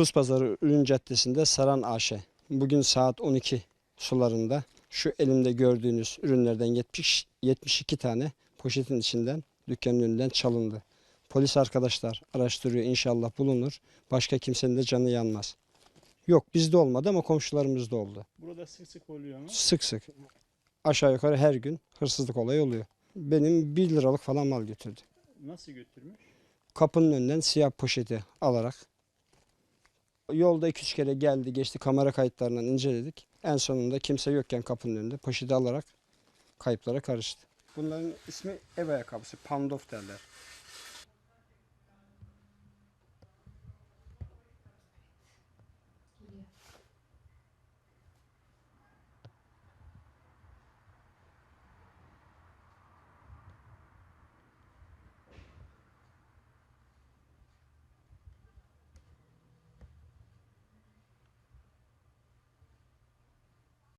Tuz Pazarı Ürün Caddesi'nde Saran AŞ. Bugün saat 12 sularında şu elimde gördüğünüz ürünlerden 70, 72 tane poşetin içinden dükkanın önünden çalındı. Polis arkadaşlar araştırıyor inşallah bulunur. Başka kimsenin de canı yanmaz. Yok bizde olmadı ama komşularımızda oldu. Burada sık sık oluyor mu? Sık sık aşağı yukarı her gün hırsızlık olayı oluyor. Benim 1 liralık falan mal götürdü. Nasıl götürmüş? kapının önünden siyah poşeti alarak yolda iki üç kere geldi geçti kamera kayıtlarından inceledik. En sonunda kimse yokken kapının önünde poşeti alarak kayıplara karıştı. Bunların ismi ev ayakkabısı, pandof derler.